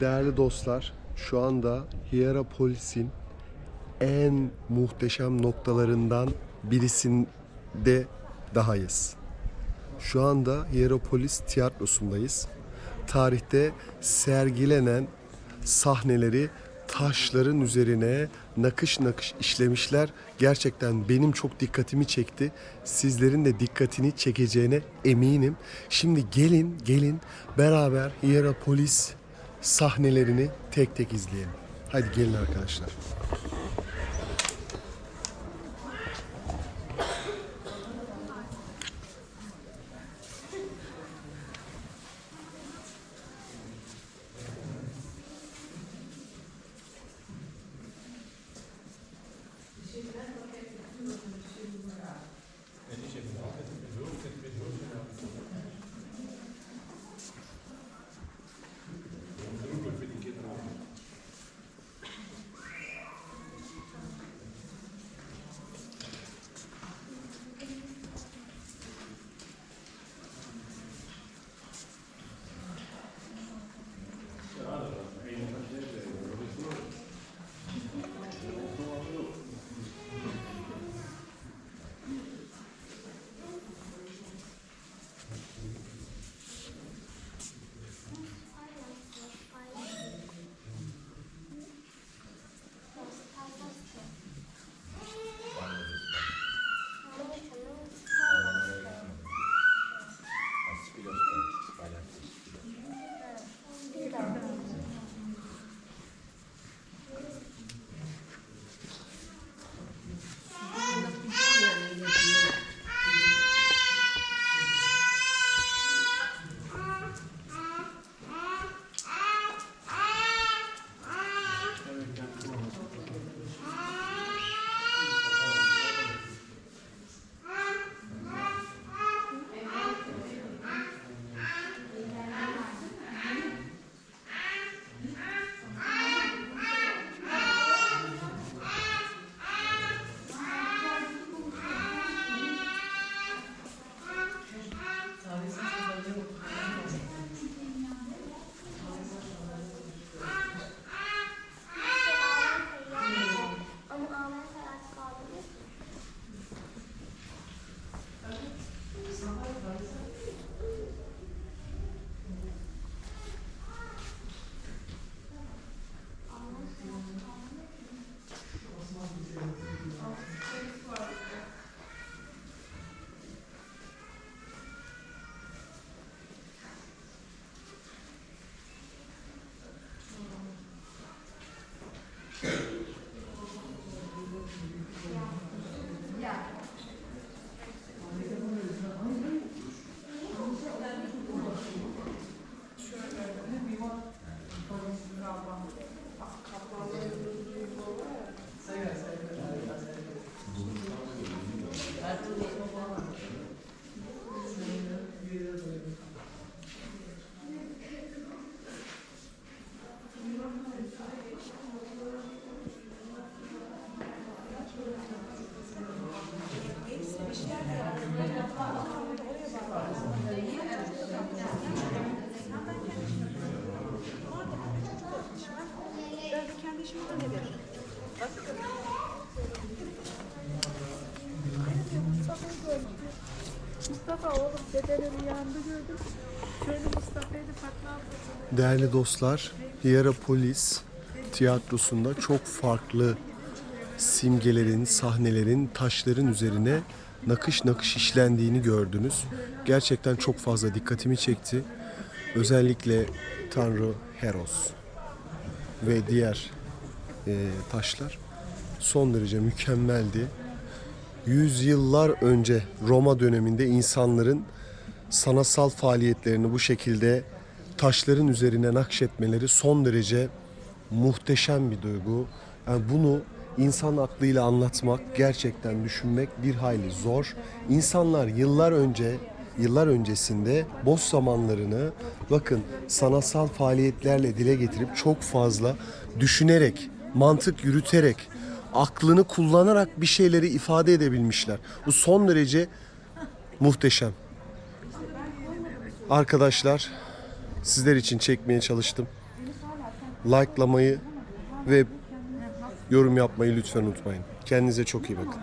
Değerli dostlar, şu anda Hierapolis'in en muhteşem noktalarından birisinde dahayız. Şu anda Hierapolis tiyatrosundayız. Tarihte sergilenen sahneleri taşların üzerine nakış nakış işlemişler. Gerçekten benim çok dikkatimi çekti. Sizlerin de dikkatini çekeceğine eminim. Şimdi gelin gelin beraber Hierapolis sahnelerini tek tek izleyelim. Hadi gelin arkadaşlar. Ama Değerli dostlar, Hierapolis tiyatrosunda çok farklı simgelerin, sahnelerin, taşların üzerine nakış nakış işlendiğini gördünüz. Gerçekten çok fazla dikkatimi çekti. Özellikle Tanrı Heros ve diğer e, taşlar son derece mükemmeldi. Yüzyıllar önce Roma döneminde insanların sanatsal faaliyetlerini bu şekilde taşların üzerine nakşetmeleri son derece muhteşem bir duygu. Yani bunu insan aklıyla anlatmak, gerçekten düşünmek bir hayli zor. İnsanlar yıllar önce yıllar öncesinde boş zamanlarını bakın sanatsal faaliyetlerle dile getirip çok fazla düşünerek, mantık yürüterek, aklını kullanarak bir şeyleri ifade edebilmişler. Bu son derece muhteşem. Arkadaşlar sizler için çekmeye çalıştım. likelamayı ve yorum yapmayı lütfen unutmayın. Kendinize çok iyi bakın.